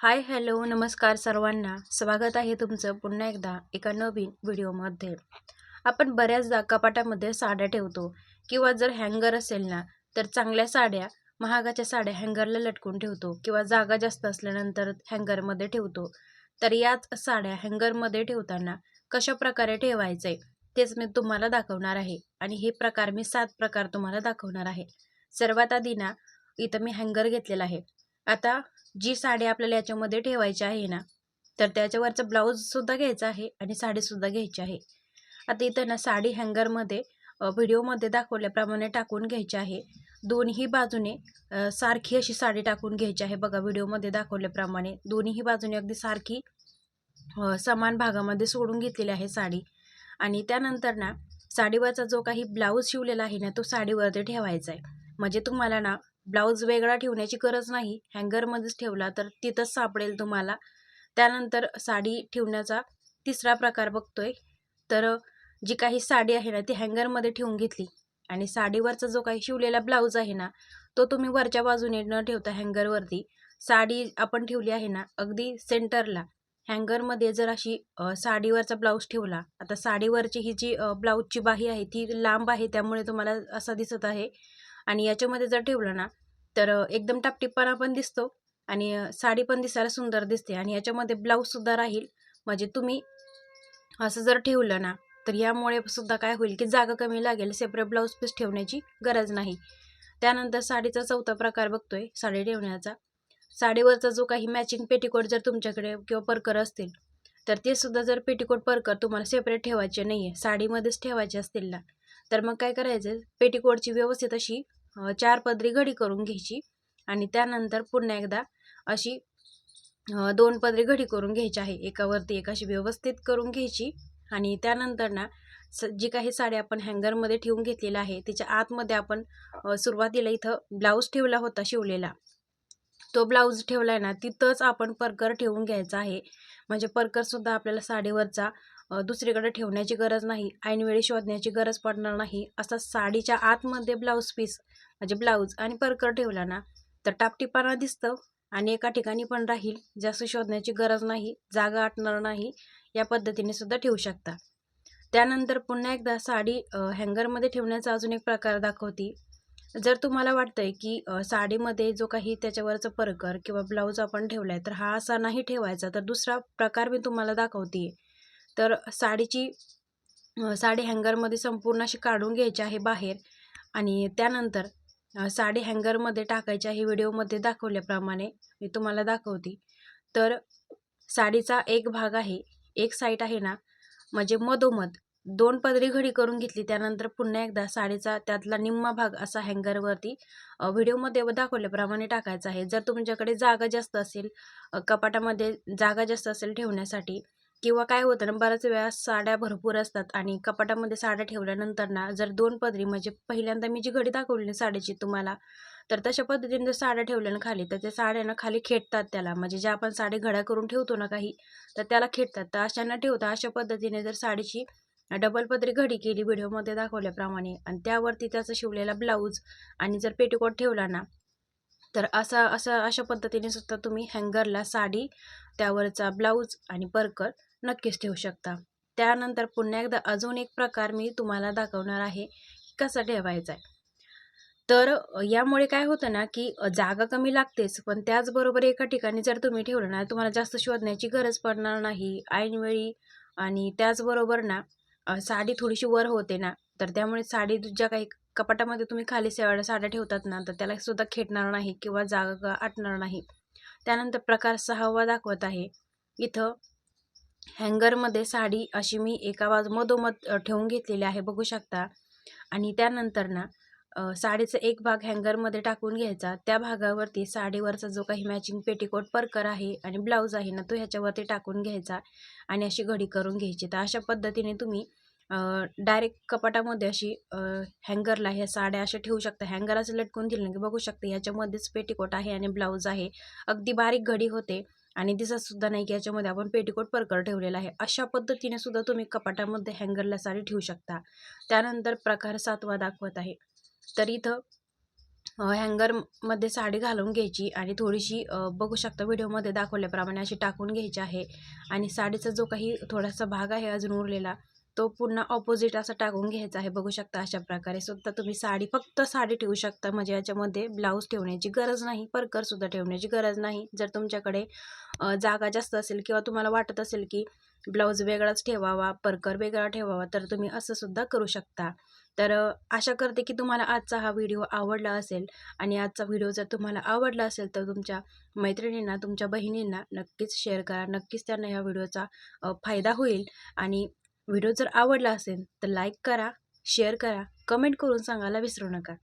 Hi hello नमस्कार सर्वांना. स्वागत आहे तुमचं पुन्हा एकदा एका नवीन व्हिडिओमध्ये. आपण बऱ्याचदा कपाटामध्ये साड्या ठेवतो किंवा जर हँगर असेल ना तर चांगल्या साड्या महागाच्या साड्या हँगरला लटकून ठेवतो किंवा जागा जास्त असल्यानंतर हँगरमध्ये ठेवतो. तर याच साड्या हँगरमध्ये ठेवताना कशा प्रकारे ठेवायचे तेच मी तुम्हाला दाखवणार आहे आणि हे प्रकार मी सात प्रकार तुम्हाला दाखवणार आहे. सर्वात आधी ना इथं मी हँगर घेतलेला आहे. आता जी साडी आपल्याला याच्यामध्ये ठेवायची आहे ना तर त्याच्यावरचं ब्लाऊजसुद्धा घ्यायचं आहे आणि साडीसुद्धा घ्यायची आहे. आता इथं ना साडी हँगरमध्ये व्हिडिओमध्ये दाखवल्याप्रमाणे टाकून घ्यायची आहे. दोन्ही बाजूने सारखी अशी साडी टाकून घ्यायची आहे बघा व्हिडिओमध्ये दाखवल्याप्रमाणे. दोन्ही बाजूने अगदी सारखी समान भागामध्ये सोडून घेतलेली आहे साडी. आणि त्यानंतर ना साडीवरचा जो काही ब्लाऊज शिवलेला आहे ना तो साडीवरती ठेवायचा आहे. म्हणजे तुम्हाला ना ब्लाऊज वेगळा ठेवण्याची गरज नाही. हँगरमध्येच ठेवला तर तिथंच सापडेल तुम्हाला. त्यानंतर साडी ठेवण्याचा तिसरा प्रकार बघतोय. तर जी काही साडी आहे ना ती हँगरमध्ये ठेवून घेतली. आणि साडीवरचा जो काही शिवलेला ब्लाऊज आहे ना तो तुम्ही वरच्या बाजूने न ठेवता हँगरवरती साडी आपण ठेवली आहे ना अगदी सेंटरला. हँगरमध्ये जर अशी साडीवरचा ब्लाऊज ठेवला आता साडीवरची ही जी ब्लाऊजची बाही आहे ती लांब आहे त्यामुळे तुम्हाला असा दिसत आहे. आणि याच्यामध्ये जर ठेवलं ना तर एकदम टापटिपणा पण दिसतो आणि साडी पण दिसायला सुंदर दिसते आणि याच्यामध्ये ब्लाऊजसुद्धा राहील. म्हणजे तुम्ही असं जर ठेवलं ना तर यामुळे सुद्धा काय होईल की जागा कमी लागेल सेपरेट ब्लाऊज पीस ठेवण्याची गरज नाही. त्यानंतर साडीचा चौथा प्रकार बघतोय साडी ठेवण्याचा. साडीवरचा जो काही मॅचिंग पेटीकोट जर तुमच्याकडे किंवा परकर असतील तर ते सुद्धा जर पेटीकोट परकर तुम्हाला सेपरेट ठेवायचे नाही आहे साडीमध्येच ठेवायचे असतील ना तर मग काय करायचं? पेटीकोटची व्यवस्थित अशी चार पदरी घडी करून घ्यायची आणि त्यानंतर पुन्हा एकदा अशी दोन पदरी घडी करून घ्यायची आहे. एकावरती एक अशी व्यवस्थित करून घ्यायची आणि त्यानंतर ना स जी काही साडी आपण हँगरमध्ये ठेवून घेतलेला आहे तिच्या आतमध्ये आपण सुरुवातीला इथं ब्लाऊज ठेवला होता शिवलेला. तो ब्लाऊज ठेवला आहे ना तिथंच आपण परकर ठेवून घ्यायचा आहे. म्हणजे परकरसुद्धा आपल्याला साडीवरचा दुसरीकडे ठेवण्याची गरज नाही ऐनवेळी शोधण्याची गरज पडणार नाही. असा साडीच्या आतमध्ये ब्लाऊज पीस म्हणजे ब्लाऊज आणि परकर ठेवला ना तर टापटिपाना दिसतं आणि एका ठिकाणी पण राहील जास्त शोधण्याची गरज नाही जागा आटणार नाही या पद्धतीने सुद्धा ठेवू शकता. त्यानंतर पुन्हा एकदा साडी हँगरमध्ये ठेवण्याचा अजून एक प्रकार दाखवते. जर तुम्हाला वाटतंय की साडीमध्ये जो काही त्याच्यावरचा परकर किंवा ब्लाऊज आपण ठेवलाय तर हा असा नाही ठेवायचा तर दुसरा प्रकार मी तुम्हाला दाखवते. तर साडीची साडी हँगरमध्ये संपूर्ण अशी काढून घ्यायची आहे बाहेर आणि त्यानंतर साडी हँगरमध्ये टाकायची आहे व्हिडिओमध्ये दाखवल्याप्रमाणे मी तुम्हाला दाखवते. तर साडीचा एक भाग आहे एक साईड आहे ना म्हणजे मधोमध दोन पदरी घडी करून घेतली त्यानंतर पुन्हा एकदा साडीचा त्यातला निम्मा भाग असा हँगरवरती व्हिडिओमध्ये दाखवल्याप्रमाणे टाकायचा आहे. जर तुमच्याकडे जागा जास्त असेल कपाटामध्ये जागा जास्त असेल ठेवण्यासाठी किंवा काय होतं ना बऱ्याच वेळा साड्या भरपूर असतात आणि कपाटामध्ये साड्या ठेवल्यानंतर ना जर दोन पदरी म्हणजे पहिल्यांदा मी जी घडी दाखवली ना साडीची तुम्हाला तर तशा पद्धतीने जर साड्या ठेवल्या ना खाली तर त्या साड्या ना खाली खेटतात त्याला. म्हणजे ज्या आपण साडी घड्या करून ठेवतो ना काही तर त्याला खेटतात. तर अशा न ठेवता अशा पद्धतीने जर साडीची डबल पदरी घडी केली व्हिडिओमध्ये दाखवल्याप्रमाणे आणि त्यावरती त्याचा शिवलेला ब्लाऊज आणि जर पेटीकोट ठेवला ना तर असा असा अशा पद्धतीने सुद्धा तुम्ही हँगरला साडी त्यावरचा ब्लाऊज आणि परकर नक्कीच ठेवू शकता. त्यानंतर पुन्हा एकदा अजून एक प्रकार मी तुम्हाला दाखवणार आहे कसा ठेवायचा आहे. तर यामुळे काय होतं ना की जागा कमी लागतेच पण त्याचबरोबर एका ठिकाणी जर तुम्ही ठेवलं ना तुम्हाला जास्त शोधण्याची गरज पडणार नाही. ऐनवेळी आणि त्याचबरोबर ना साडी थोडीशी वर होते ना तर त्यामुळे साडी ज्या काही कपाटामध्ये तुम्ही खाली सेवाड्या साड्या ठेवतात ना तर त्याला सुद्धा खेटणार नाही किंवा जागा आटणार नाही. त्यानंतर प्रकार सहावा दाखवत आहे. इथं हँगरमध्ये साडी अशी मी एका बाजू मधोमध ठेवून घेतलेली आहे बघू शकता. आणि त्यानंतर ना साडीचा एक भाग हँगरमध्ये टाकून घ्यायचा. त्या भागावरती साडीवरचा जो काही मॅचिंग पेटीकोट परकर आहे आणि ब्लाऊज आहे ना तो ह्याच्यावरती टाकून घ्यायचा आणि अशी घडी करून घ्यायची. तर अशा पद्धतीने तुम्ही डायरेक्ट कपाटामध्ये अशी हँगरला ह्या साड्या अशा ठेवू शकता. हँगर असं लटकून दिलं की बघू शकता ह्याच्यामध्येच पेटीकोट आहे आणि ब्लाऊज आहे. अगदी बारीक घडी होते. आणि दिसत सुद्धा नाही की याच्यामध्ये आपण पेटीकोट परकर ठेवलेला आहे. अशा पद्धतीने सुद्धा तुम्ही कपाटामध्ये हँगरला साडी ठेवू शकता. त्यानंतर प्रकार सातवा दाखवत आहे. तर इथं हँगरमध्ये साडी घालून घ्यायची आणि थोडीशी बघू शकता व्हिडिओमध्ये दाखवल्याप्रमाणे अशी टाकून घ्यायची आहे. आणि साडीचा जो काही थोडासा भाग आहे अजून उरलेला तो पुन्हा ऑपोजिट असा टाकून घ्यायचा आहे. बघू शकता अशा प्रकारे. सुद्धा तुम्ही साडी फक्त साडी ठेवू शकता. म्हणजे याच्यामध्ये ब्लाऊज ठेवण्याची गरज नाही परकरसुद्धा ठेवण्याची गरज नाही. जर तुमच्याकडे जागा जास्त असेल किंवा तुम्हाला वाटत असेल की ब्लाऊज वेगळाच ठेवावा परकर वेगळा ठेवावा तर तुम्ही असं सुद्धा करू शकता. तर आशा करते की तुम्हाला आजचा हा व्हिडिओ आवडला असेल. आणि आजचा व्हिडिओ जर तुम्हाला आवडला असेल तर तुमच्या मैत्रिणींना तुमच्या बहिणींना नक्कीच शेअर करा. नक्कीच त्यांना ह्या व्हिडिओचा फायदा होईल. आणि व्हिडिओ जर आवडला असेल तर लाईक करा शेअर करा कमेंट करून सांगायला विसरू नका.